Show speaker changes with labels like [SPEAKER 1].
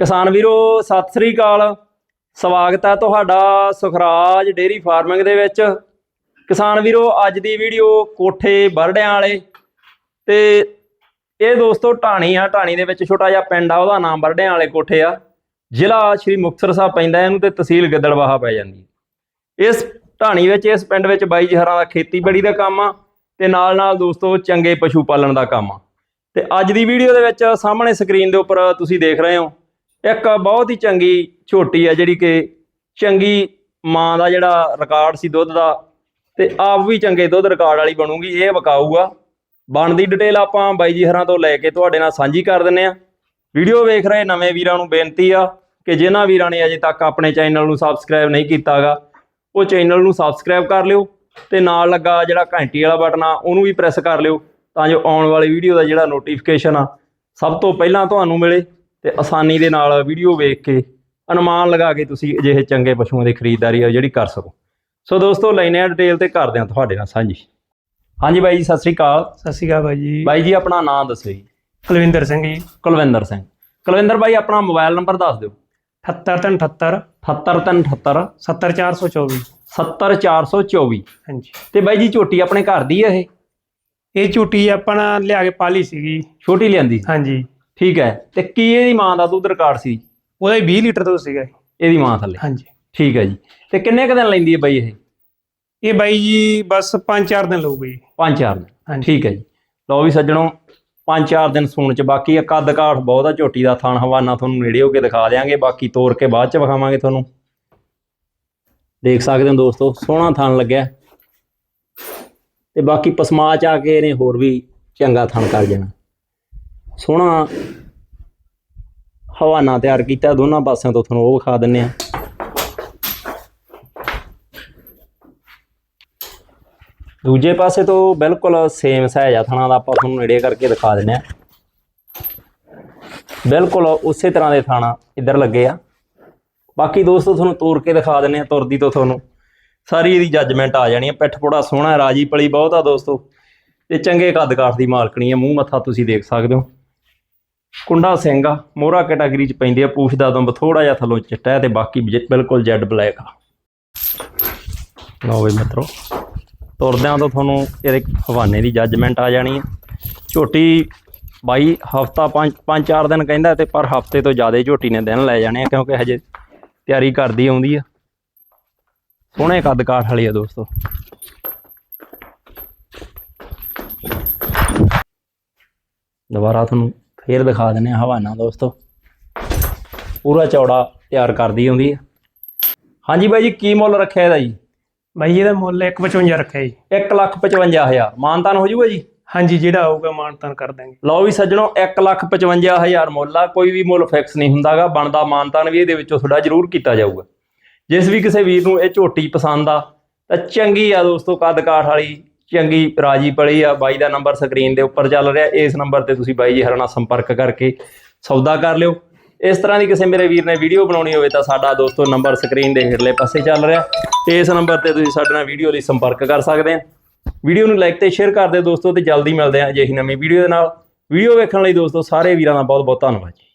[SPEAKER 1] ਕਿਸਾਨ ਵੀਰੋ, ਸਤਿ ਸ੍ਰੀ ਅਕਾਲ। ਸਵਾਗਤ ਹੈ ਤੁਹਾਡਾ ਸੁਖਰਾਜ ਡੇਰੀ ਫਾਰਮਿੰਗ ਦੇ ਵਿੱਚ। ਕਿਸਾਨ ਵੀਰੋ, ਅੱਜ ਦੀ ਵੀਡੀਓ ਕੋਠੇ ਬਰੜਿਆਂ ਵਾਲੇ। ਤੇ ਇਹ ਦੋਸਤੋ ਢਾਣੀ ਆ, ਢਾਣੀ ਦੇ ਵਿੱਚ ਛੋਟਾ ਜਿਹਾ ਪਿੰਡ ਆ, ਉਹਦਾ ਨਾਮ ਬਰੜਿਆਂ ਵਾਲੇ ਕੋਠੇ ਆ। ਜ਼ਿਲ੍ਹਾ ਸ਼੍ਰੀ ਮੁਕਤਸਰ ਸਾਹਿਬ ਪੈਂਦਾ ਇਹਨੂੰ ਤੇ ਤਹਿਸੀਲ ਗਿੱਦੜਵਾਹਾ ਪੈ ਜਾਂਦੀ ਇਸ ਢਾਣੀ ਵਿੱਚ, ਇਸ ਪਿੰਡ ਵਿੱਚ ਬਾਈ ਜੀ ਦਾ ਖੇਤੀਬਾੜੀ ਦਾ ਕੰਮ ਆ, ਤੇ ਨਾਲ ਨਾਲ ਦੋਸਤੋ ਚੰਗੇ ਪਸ਼ੂ ਪਾਲਣ ਦਾ ਕੰਮ ਆ। ਤੇ ਅੱਜ ਦੀ ਵੀਡੀਓ ਦੇ ਵਿੱਚ ਸਾਹਮਣੇ ਸਕਰੀਨ ਦੇ ਉੱਪਰ ਤੁਸੀਂ ਦੇਖ ਰਹੇ ਹੋ ਇੱਕ ਬਹੁਤ ਹੀ ਚੰਗੀ ਝੋਟੀ ਆ ਜਿਹੜੀ ਕਿ ਚੰਗੀ ਮਾਂ ਦਾ ਜਿਹੜਾ ਰਿਕਾਰਡ ਸੀ ਦੁੱਧ ਦਾ, ਤੇ ਆਪ ਵੀ ਚੰਗੇ ਦੁੱਧ ਰਿਕਾਰਡ ਵਾਲੀ ਬਣੂਗੀ, ਇਹ ਵਿਕਾਊ ਬਣਦੀ ਡਿਟੇਲ ਆਪਾਂ ਬਾਈ ਜੀ ਹਰਾਂ ਤੋਂ ਲੈ ਕੇ ਤੁਹਾਡੇ ਨਾਲ ਸਾਂਝੀ ਕਰ ਦਿੰਨੇ ਆ। ਵੀਡੀਓ ਵੇਖ ਰਹੇ ਨਵੇਂ ਵੀਰਾਂ ਨੂੰ ਬੇਨਤੀ ਆ ਕਿ ਜਿਨ੍ਹਾਂ ਵੀਰਾਂ ਨੇ ਅਜੇ ਤੱਕ ਆਪਣੇ ਚੈਨਲ ਨੂੰ ਸਬਸਕ੍ਰਾਈਬ ਨਹੀਂ ਕੀਤਾਗਾ, ਉਹ ਚੈਨਲ ਨੂੰ ਸਬਸਕ੍ਰਾਈਬ ਕਰ ਲਿਓ ਤੇ ਨਾਲ ਲੱਗਾ ਜਿਹੜਾ ਘੰਟੀ ਵਾਲਾ ਬਟਨ ਆ, ਉਹਨੂੰ ਵੀ ਪ੍ਰੈਸ ਕਰ ਲਿਓ ਤਾਂ ਜੋ ਆਉਣ ਵਾਲੀ ਵੀਡੀਓ ਦਾ ਜਿਹੜਾ ਨੋਟੀਫਿਕੇਸ਼ਨ ਆ, ਸਭ ਤੋਂ ਪਹਿਲਾਂ ਤੁਹਾਨੂੰ ਮਿਲੇ। ਤੇ ਆਸਾਨੀ ਦੇ ਨਾਲ ਵੀਡੀਓ ਵੇਖ ਕੇ ਅਨੁਮਾਨ ਲਗਾ ਕੇ ਤੁਸੀਂ ਅਜਿਹੇ ਚੰਗੇ ਪਸ਼ੂਆਂ ਦੀ ਖਰੀਦਦਾਰੀ ਆ ਜਿਹੜੀ ਕਰ ਸਕੋ। ਸੋ ਦੋਸਤੋ ਲੈਨੇ ਆ ਡਿਟੇਲ ਤੇ ਕਰਦੇ ਆ ਤੁਹਾਡੇ ਨਾਲ ਸਾਂਝੀ। ਹਾਂਜੀ ਬਾਈ ਜੀ ਸਤਿ ਸ੍ਰੀ ਅਕਾਲ।
[SPEAKER 2] ਸਤਿ ਸ਼੍ਰੀ ਅਕਾਲ ਬਾਈ ਜੀ।
[SPEAKER 1] ਬਾਈ ਜੀ ਆਪਣਾ ਨਾਮ ਦੱਸੋ ਜੀ।
[SPEAKER 2] ਕੁਲਵਿੰਦਰ ਸਿੰਘ ਜੀ।
[SPEAKER 1] ਕੁਲਵਿੰਦਰ ਸਿੰਘ। ਕੁਲਵਿੰਦਰ ਬਾਈ ਆਪਣਾ ਮੋਬਾਈਲ ਨੰਬਰ ਦੱਸ ਦਿਓ।
[SPEAKER 2] 7878
[SPEAKER 1] 78378
[SPEAKER 2] 70424
[SPEAKER 1] 70424
[SPEAKER 2] ਹਾਂਜੀ।
[SPEAKER 1] ਤੇ ਬਾਈ ਜੀ ਝੋਟੀ ਆਪਣੇ ਘਰ ਦੀ ਹੈ ਇਹ?
[SPEAKER 2] ਇਹ ਝੂਟੀ ਆਪਣਾ ਲਿਆ ਕੇ ਪਾਲੀ ਸੀਗੀ।
[SPEAKER 1] ਛੋਟੀ ਲਿਆਂਦੀ
[SPEAKER 2] ਹਾਂਜੀ।
[SPEAKER 1] ਠੀਕ ਹੈ। ਤੇ ਕੀ ਇਹਦੀ ਮਾਂ ਦਾ ਦੁੱਧ ਰਿਕਾਰਡ ਸੀ?
[SPEAKER 2] ਉਹਦਾ ਹੀ 20 ਲੀਟਰ ਦੁੱਧ ਸੀਗਾ।
[SPEAKER 1] ਇਹਦੀ ਮਾਂ ਥੱਲੇ।
[SPEAKER 2] ਹਾਂਜੀ।
[SPEAKER 1] ਠੀਕ ਹੈ ਜੀ। ਤੇ ਕਿੰਨੇ ਕੁ ਦਿਨ ਲੈਂਦੀ ਹੈ ਬਾਈ ਇਹ?
[SPEAKER 2] ਇਹ ਬਾਈ ਜੀ ਬਸ 5-4 ਦਿਨ ਲਊਗੀ ਜੀ।
[SPEAKER 1] ਪੰਜ ਚਾਰ ਦਿਨ।
[SPEAKER 2] ਹਾਂਜੀ।
[SPEAKER 1] ਠੀਕ ਹੈ ਜੀ। ਲਓ ਵੀ ਸੱਜਣੋ ਪੰਜ ਚਾਰ ਦਿਨ ਸੂਣ ਚ ਬਾਕੀ ਇਹ ਕੱਦ ਕਾਠ ਬਹੁਤ ਆ ਝੋਟੀ ਦਾ ਥਣ ਹਵਾਨਾ ਤੁਹਾਨੂੰ ਨੇੜੇ ਹੋ ਕੇ ਦਿਖਾ ਦਿਆਂਗੇ। ਬਾਕੀ ਤੋੜ ਕੇ ਬਾਅਦ ਚ ਵਿਖਾਵਾਂਗੇ ਤੁਹਾਨੂੰ। ਦੇਖ ਸਕਦੇ ਹੋ ਦੋਸਤੋ ਸੋਹਣਾ ਥਣ ਲੱਗਿਆ। ਤੇ ਬਾਕੀ ਪਸਮਾ ਚ ਆ ਕੇ ਇਹਨੇ ਹੋਰ ਵੀ ਚੰਗਾ ਥਣ ਕਰ ਜਾਣਾ ਸੋਹਣਾ ਹਵਾਨਾ ਤਿਆਰ ਕੀਤਾ, ਦੋਨਾਂ ਪਾਸਿਆਂ ਤੋਂ ਤੁਹਾਨੂੰ ਉਹ ਵਿਖਾ ਦਿੰਨੇ ਆ ਦੂਜੇ ਪਾਸੇ ਤੋਂ ਬਿਲਕੁਲ ਸੇਮ ਸਾਈਜ਼ ਆ, ਥਣਾ ਦਾ ਆਪਾਂ ਤੁਹਾਨੂੰ ਨੇੜੇ ਕਰਕੇ ਦਿਖਾ ਦਿੰਨੇ ਆ ਬਿਲਕੁਲ ਉਸੇ ਤਰ੍ਹਾਂ ਦੇ ਥਾਣਾ ਇੱਧਰ ਲੱਗੇ ਆ। ਬਾਕੀ ਦੋਸਤੋ, ਤੁਹਾਨੂੰ ਤੋੜ ਕੇ ਦਿਖਾ ਦਿੰਨੇ ਆ ਤੁਰਦੀ ਤੋਂ ਤੁਹਾਨੂੰ। ਸਾਰੀ ਇਹਦੀ ਜੱਜਮੈਂਟ ਆ ਜਾਣੀ ਹੈ ਪਿੱਠ ਪੋੜਾ ਸੋਹਣਾ, ਰਾਜੀ ਪਲੀ ਬਹੁਤ ਆ ਦੋਸਤੋ। ਤੇ ਚੰਗੇ ਕੱਦ ਕਾਠ ਦੀ ਮਾਲਕਣੀ ਹੈ ਮੂੰਹ ਮੱਥਾ ਤੁਸੀਂ ਦੇਖ ਸਕਦੇ ਹੋ। ਕੁੰਡਾ ਸਿੰਘ ਆ, ਮੋਹਰਾ ਕੈਟਾਗਰੀ ਚ ਪੈਂਦੀ ਆ, ਪੂਛ ਦਾ ਦੰਬ ਥੋੜਾ ਜਿਹਾ ਥੱਲੋਂ ਚਿੱਟਾ ਹੈ ਤੇ ਬਾਕੀ ਬਿਲਕੁਲ ਜੈਡ ਬਲੈਕ ਆ। ਲਓ ਵੀ ਮਿੱਤਰੋ, ਤੁਰਦਿਆਂ ਤੋਂ ਤੁਹਾਨੂੰ ਇਹਦੇ ਹਵਾਨੇ ਦੀ ਜੱਜਮੈਂਟ ਆ ਜਾਣੀ ਹੈ। ਝੋਟੀ ਬਾਈ ਹਫਤਾ ਪੰਜ ਪੰਜ ਚਾਰ ਦਿਨ ਕਹਿੰਦਾ ਤੇ ਪਰ ਹਫ਼ਤੇ ਤੋਂ ਜ਼ਿਆਦਾ ਝੋਟੀ ਨੇ ਦਿਨ ਲੈ ਜਾਣੇ ਆ, ਕਿਉਂਕਿ ਹਜੇ ਤਿਆਰੀ ਕਰਦੀ ਆਉਂਦੀ ਆ। ਸੋਹਣੇ ਕੱਦ ਕਾਠ ਵਾਲੀ ਆ ਦੋਸਤੋ। ਦੁਬਾਰਾ ਤੁਹਾਨੂੰ ਫੇਰ ਦਿਖਾ ਦਿੰਨੇ ਆ ਹਵਾਨਾ ਦੋਸਤੋ। ਪੂਰਾ ਚੌੜਾ ਤਿਆਰ ਕਰਦੀ ਆਉਂਦੀ ਆ। ਹਾਂਜੀ ਬਾਈ ਜੀ ਕੀ ਮੁੱਲ ਰੱਖਿਆ ਇਹਦਾ ਜੀ?
[SPEAKER 2] ਬਾਈ ਇਹਦਾ ਮੁੱਲ 155 ਰੱਖਿਆ ਜੀ।
[SPEAKER 1] 155000 ਮਾਨਤਾਨ ਹੋ ਜਾਊਗਾ ਜੀ?
[SPEAKER 2] ਹਾਂਜੀ ਜਿਹੜਾ ਆਊਗਾ ਮਾਨਤਾਨ ਕਰ ਦਾਂਗੇ
[SPEAKER 1] ਲਓ ਵੀ ਸੱਜਣੋ 155000 ਮੁੱਲ ਆ। ਕੋਈ ਵੀ ਮੁੱਲ ਫਿਕਸ ਨਹੀਂ ਹੁੰਦਾਗਾ। ਬਣਦਾ ਮਾਨਤਾਨ ਵੀ ਇਹਦੇ ਵਿੱਚੋਂ ਥੋੜਾ ਜ਼ਰੂਰ ਕੀਤਾ ਜਾਊਗਾ। ਜਿਸ ਵੀ ਕਿਸੇ ਵੀਰ ਨੂੰ ਇਹ ਝੋਟੀ ਪਸੰਦ ਆ ਤਾਂ ਚੰਗੀ ਆ ਦੋਸਤੋ ਕੱਦ ਕਾਠ ਵਾਲੀ ਚੰਗੀ ਰਾਜੀ ਪਲੀ ਆ, ਬਾਈ ਦਾ ਨੰਬਰ ਸਕਰੀਨ ਦੇ ਉੱਪਰ ਚੱਲ ਰਿਹਾ, ਇਸ ਨੰਬਰ ਤੇ ਤੁਸੀਂ ਬਾਈ ਜੀ ਹਰਣਾ ਸੰਪਰਕ ਕਰਕੇ ਸੌਦਾ ਕਰ ਲਿਓ। ਇਸ ਤਰ੍ਹਾਂ ਦੀ ਕਿਸੇ ਮੇਰੇ ਵੀਰ ਨੇ ਵੀਡੀਓ ਬਣਾਉਣੀ ਹੋਵੇ ਤਾਂ ਸਾਡਾ ਦੋਸਤੋ ਨੰਬਰ ਸਕਰੀਨ ਦੇ ਹੇਠਲੇ ਪਾਸੇ ਚੱਲ ਰਿਹਾ। ਇਸ ਨੰਬਰ ਤੇ ਤੁਸੀਂ ਸਾਡੇ ਨਾਲ ਵੀਡੀਓ ਲਈ ਸੰਪਰਕ ਕਰ ਸਕਦੇ ਆ। ਵੀਡੀਓ ਨੂੰ ਲਾਈਕ ਤੇ ਸ਼ੇਅਰ ਕਰ ਦਿਓ ਦੋਸਤੋ ਤੇ ਜਲਦੀ ਮਿਲਦੇ ਆ ਅਜਿਹੀ ਨਵੀਂ ਵੀਡੀਓ ਦੇ ਨਾਲ। ਵੀਡੀਓ ਵੇਖਣ ਲਈ ਦੋਸਤੋ ਸਾਰੇ ਵੀਰਾਂ ਦਾ ਬਹੁਤ ਬਹੁਤ ਧੰਨਵਾਦ ਜੀ।